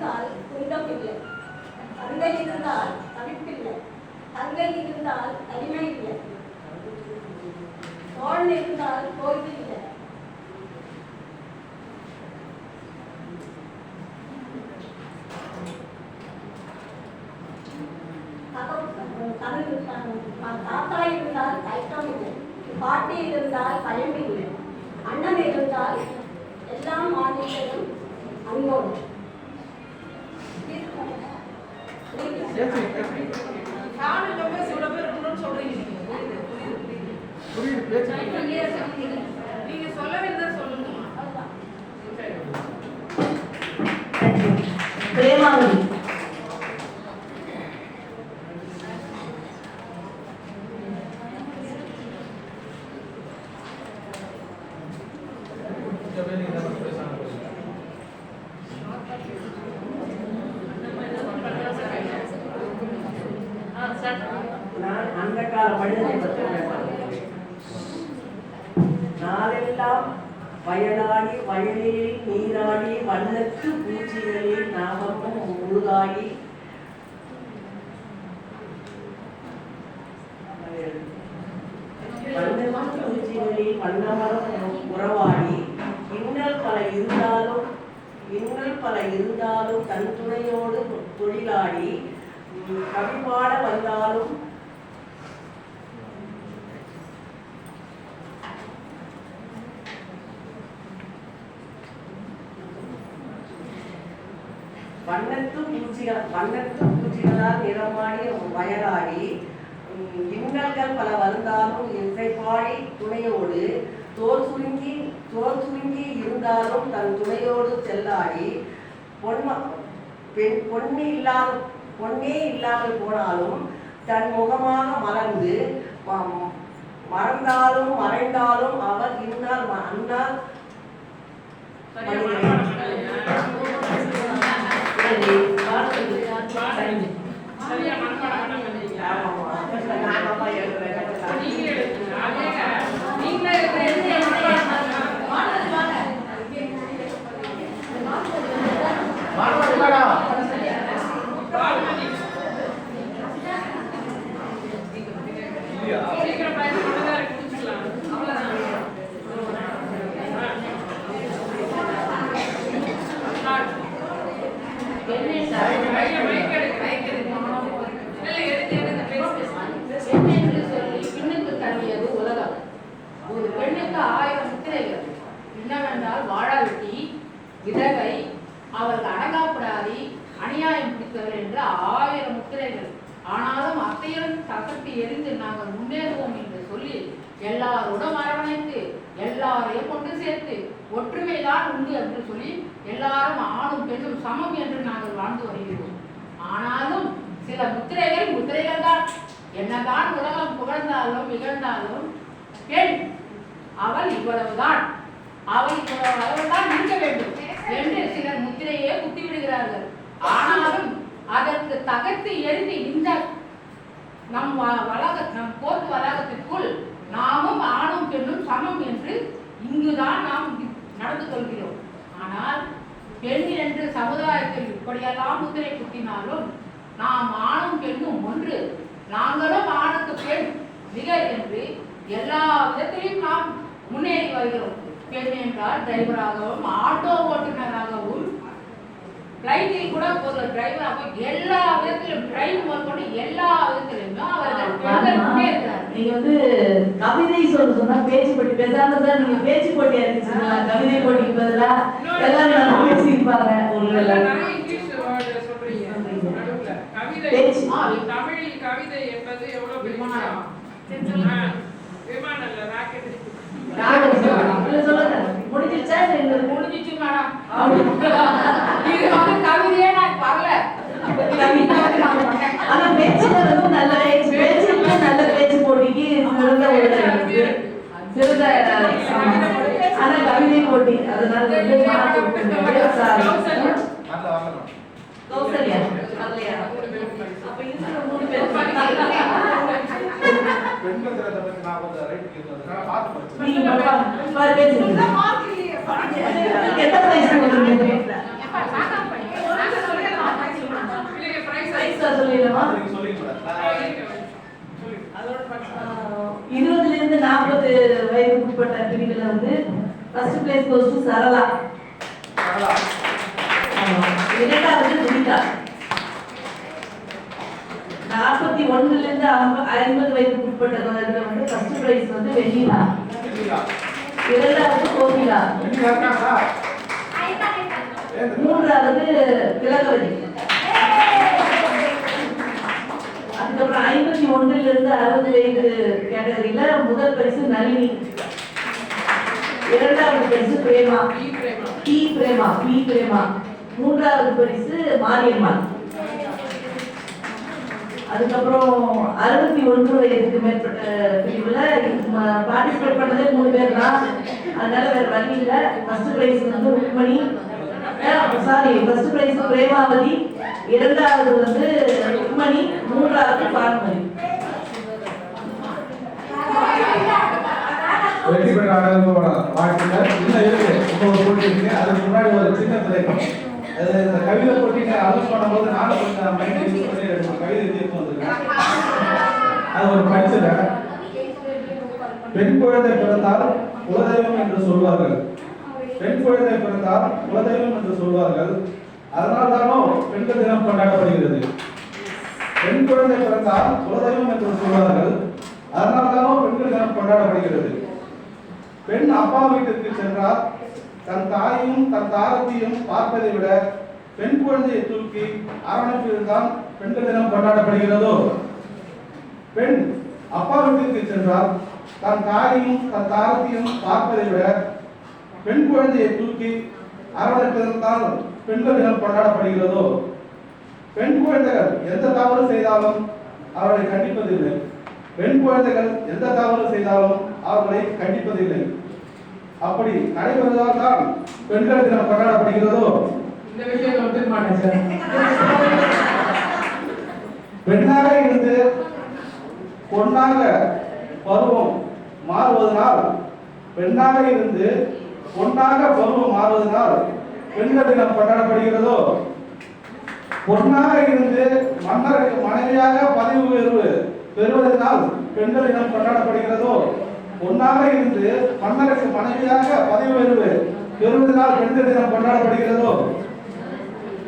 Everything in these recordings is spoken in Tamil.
இருந்தால் துன்பம் இல்லை தந்தை இருந்தால் தவிப்பில்லை. தங்கை இருந்தால் தனிமை இல்லை தோழன் இருந்தால் தோல்வி இல்லை தாத்தா இருந்தால் தயக்கம் இல்லை பாட்டி இருந்தால் பயம் இல்லை. அண்ணன் இருந்தால் எல்லாம் மாநிலங்களும் அன்போடு. நீங்க. புரியுது, புரியுது. புரியுது பேச்சு நீங்க சொல்ல வேண்டியதை சொல்லுங்கம்மா பிரேமாவதி அந்த மனிதனை பற்றி நாளெல்லாம் வயலாடி வயலில் நீராடி வல்லத்து பூச்சிகளில் நாமமும் முழுதாடி பூச்சிகளில் உறவாடி. இன்னல் பல இருந்தாலும் இன்னல் பல இருந்தாலும் தன் துணையோடு தொழிலாடி. கவிபாட வந்தாலும் வண்ணத்து பூச்சிகள் வண்ணத்து பூச்சிகளால் நிறமாடி வயலாடி இன்னல்கள் பல வந்தாலும் இசைப்பாடி துணையோடு தோல் சுருங்கி தோல் சுருங்கி இருந்தாலும் தன் துணையோடு செல்லாடி பொன்ம பெண் பொன்னி இல்லாத பொன்னே இல்லாமல் போனாலும் தன் முகமாக மலர்ந்து ம- மறந்தாலும் மறைந்தாலும் அவர் இன்னால் அன்னால் சரியா மனப்பாடம் Saya. முத்திரைகள் என்னவென்றால் வாழாவெட்டி விதவை அவர்கள் அடங்காப்படாதி அநியாயம் பிடித்தவர் என்று ஆயிரம் முத்திரைகள். ஆனாலும் அத்தையரும் தகர்த்து எரிந்து நாங்கள் முன்னேறுவோம் என்று சொல்லி எல்லாரோடும் அரவணைத்து எல்லாரையும் கொண்டு சேர்த்து ஒற்றுமைதான் உண்டு என்று சொல்லி எல்லாரும் ஆணும் பெண்ணும் சமம் என்று நாங்கள் வாழ்ந்து வருகிறோம். ஆனாலும் சில முத்திரைகள் முத்திரைகள் தான். என்னதான் உலகம் புகழ்ந்தாலும் இகழ்ந்தாலும் கேள்வி அவள் இவ்வளவுதான். அவள் இவ்வளவு அளவுதான் இருக்க வேண்டும் என்று சிலர் முத்திரையே குத்தி விடுகிறார்கள் ஆனாலும் அதற்கு தகர்த்து எரிந்து இந்த நம் வ- வளாக நம் கோர்ட் வளாகத்திற்குள் நாமும் ஆணும் பெண்ணும் சமம் என்று இங்குதான் நாம் நடந்து கொள்கிறோம். ஆனால் பெண் என்று சமுதாயத்தில் இப்படியெல்லாம் முத்திரை குத்தினாலும் நாம் ஆணும் பெண்ணும் ஒன்று நாங்களும் ஆணுக்கு பெண் நிகர் என்று எல்லா விதத்திலும் நாம் முன்னேறி வருகிறோம் பெண் என்றால் டிரைவராகவும் ஆட்டோ ஓட்டுநராகவும் பிளைட்டில் கூட ஒரு டிரைவராக எல்லா விதத்திலும் டிரைவ் முதற்கொண்டு எல்லா விதத்திலுமே அவர்கள் பெண்கள் முன்னேறுகிறார்கள் நீங்க வந்து கவிதை சொல்ல சொன்னா பேச்சு போட்டி பேசாம தான் நீங்க பேச்சு போட்டி அறிவிச்சீங்களா கவிதை போட்டிக்கு பதிலா எல்லாரும் பேசியிருப்பாங்க. ஆ, தமிழில் கவிதை என்பது எவ்வளவு விமானம். விமானம் இல்ல ராக்கெட் அதனால வந்து மார்க் கொடுக்கணும் சார் கௌசல்யா. வரலையா அப்ப இருக்கிற மூணு பேர். எத்தனை வயசு உங்களுக்கு எப்பா, இருபதுல இருந்து நாற்பது வயதுக்கு உட்பட்ட பிரிவுல வந்து first place goes to Sarala இரண்டாவது துரிதா நாற்பத்தி ஒண்ணுல இருந்து ஐம்பது வயதுக்கு உட்பட்ட குழந்தைகள் வந்து ஃபர்ஸ்ட் பிரைஸ் வந்து வெண்ணிலா. இரண்டாவது கோகிலா. மூன்றாவது திலகவதி. அதுக்கப்புறம் ஐம்பத்தி ஒன்றுல இருந்து அறுபது வயது கேட்டகரியில முதல் பரிசு நளினி. இரண்டாவது பரிசு பிரேமா. பி பிரேமா. பி பிரேமா. மூன்றாவது பரிசு மாரியம்மாள். அதுக்கப்புறம் அறுபத்தி ஒன்று வயதுக்கு மேற்பட்ட பிரிவில் பார்ட்டிசிபேட் பண்ணதே மூணு பேர் தான் அதனால வேற வழி இல்லை. ஃபர்ஸ்ட் பிரைஸ் வந்து Rukmani sorry first prize Premavathi. இரண்டாவது வந்து ருக்மணி மூன்றாவது பானுமதி. வெற்றி பெற்ற ஆடவர்களோட வாழ்த்துக்கள். இன்னும் இருக்கு. இன்னொரு போட்டி இருக்கு அதுக்கு முன்னாடி ஒரு சின்ன திரைப்படம் இந்த கவிதை போட்டிங்க அலோஸ் பண்ணும்போது நானும் கொஞ்சம் மைண்ட் யூஸ் பண்ணி மூணு கவிதை தீர்ப்பு வந்திருக்கேன். அது ஒரு படிச்சிருக்கேன் பெண் குழந்தை பிறந்தால் குலதெய்வம் என்று சொல்வார்கள். பெண் குழந்தை பிறந்தால் குலதெய்வம் என்று சொல்வார்கள். அதனால் தானோ பெண்கள் தினம் கொண்டாடப்படுகிறது. பெண் குழந்தை பிறந்தால் குலதெய்வம் என்று சொல்வார்கள். அதனால் தானோ பெண்கள் தினம் கொண்டாடப்படுகிறது. பெண் அப்பா வீட்டிற்கு சென்றால் தன் தாயையும் தன் தாரத்தையும் பார்ப்பதை விட பெண் குழந்தையை தூக்கி அரவணைப்பில் தான் பெண்கள் தினம் கொண்டாடப்படுகிறதோ? பெண் அப்பா வீட்டிற்கு சென்றால் தன் தாயையும் தன் தாரத்தையும் பார்ப்பதை விட பெண் குழந்தையை தூக்கி அரவணைப்பதற்கால் பெண்கள் தினம் கொண்டாடப்படுகிறதோ? பெண் குழந்தைகள் எந்த தவறு செய்தாலும் அவர்களை கண்டிப்பதில்லை. பெண் குழந்தைகள் எந்த தவறு செய்தாலும் அவர்களை கண்டிப்பதில்லை. அப்படி நடைபெறுவதால் தான் பெண்கள் தினம் கொண்டாடப்படுகிறதோ? இந்த விஷயத்தை ஒத்துக்க மாட்டேன் சார். பெண்ணாக இருந்து பொன்னாக பருவம் மாறுவதனால் பெண்ணாக இருந்து பொன்னாக பருவம் மாறுவதனால் பெண்கள் தினம் கொண்டாடப்படுகிறதோ? பொன்னாக இருந்து மன்னருக்கு மனைவியாக பதவி உயர்வு பெறுவதனால் பெண்கள் தினம் கொண்டாடப்படுகிறதோ? பொன்னாக இருந்து மன்னருக்கு மனைவியாக பதவி உயர்வு பெறுவதனால் பெண்கள் தினம் கொண்டாடப்படுகிறதோ?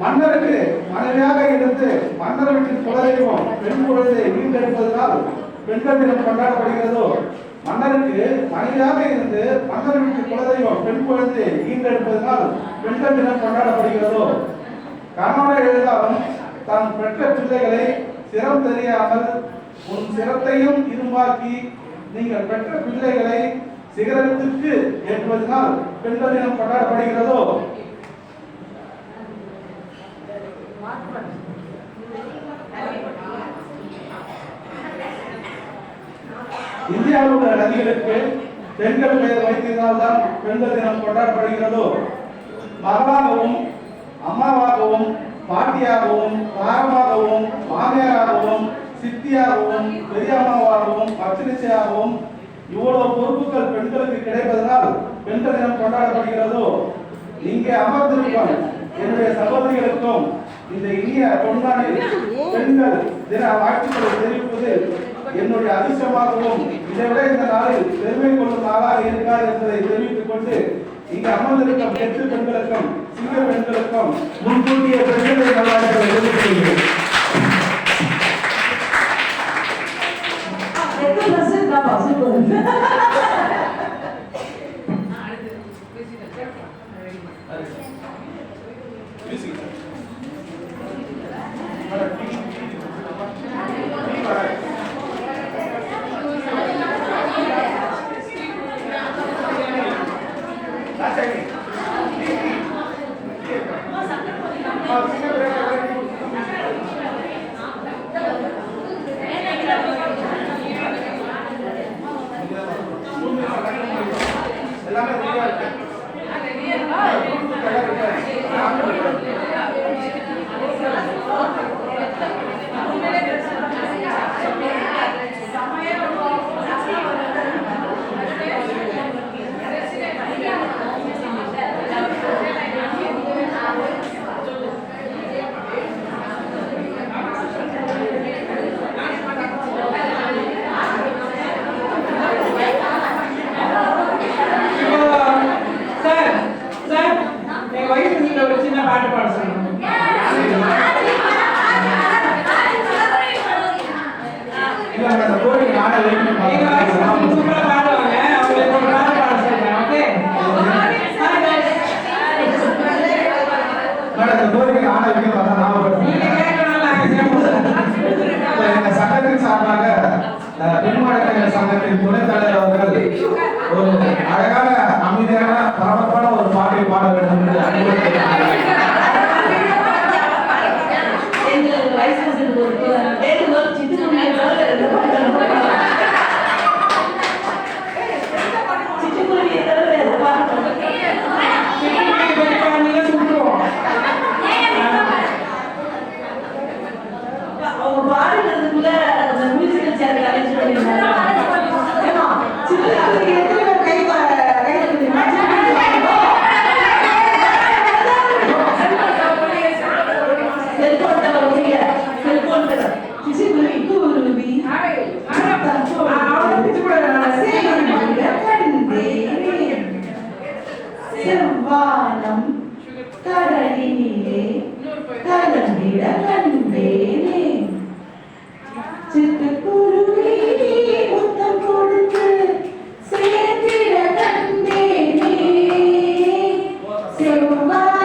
மன்னருக்கு மனைவியாக இருந்து மன்னர் வீட்டின் குலதெய்வம் பெண் குழந்தை மீண்டெடுப்பதனால் பெண்கள் தினம் கொண்டாடப்படுகிறதோ? மன்னருக்கு மனைவியாக இருந்து மன்னர் வீட்டின் குலதெய்வம் பெண் குழந்தை மீண்டெடுப்பதனால் பெண்கள் தினம் கொண்டாடப்படுகிறதோ? கணவனை எழுதாலும் தான் பெற்ற பிள்ளைகளை சிரம் தெரியாமல் உன் சிரத்தையும் இரும்பாக்கி நீங்கள் பெற்ற பிள்ளைகளை சிகரத்திற்கு ஏற்றுவதனால் பெண்கள் தினம் கொண்டாடப்படுகிறதோ? இந்தியாவில் உள்ள நதிகளுக்கு பெண்கள் பெயர் வைத்ததினால்தான் பெண்கள் தினம் கொண்டாடப்படுகிறதோ? மகளாகவும் அம்மாவாகவும் பாட்டியாகவும் தாரமாகவும் மாமியாராகவும் சித்தியாகவும் பெரியம்மாவாகவும் பச்சரிசையாகவும் இவ்வளவு பொறுப்புகள் பெண்களுக்கு கிடைப்பதனால் பெண்கள் தினம் கொண்டாடப்படுகிறதோ? இங்கே அமர்ந்திருக்கும் என்னுடைய சகோதரிகளுக்கும் இந்த இனிய பொன்னாளில் பெண்கள் தின வாழ்த்துக்களை தெரிவிப்பது என்னுடைய அதிர்ஷ்டமாகவும் இதை விட இந்த நாளில் பெருமை கொள்ளும் நாளாக இருக்காது என்பதை தெரிவித்துக் கொண்டு இங்கு அமர்ந்திருக்கும் எட்டு பெண்களுக்கும் சிங்க பெண்களுக்கும் முன்கூட்டிய பெண்களை நல்வாழ்த்துக்களை தெரிவித்துக் ಮಾಡ್ಸೋಣ seu mar.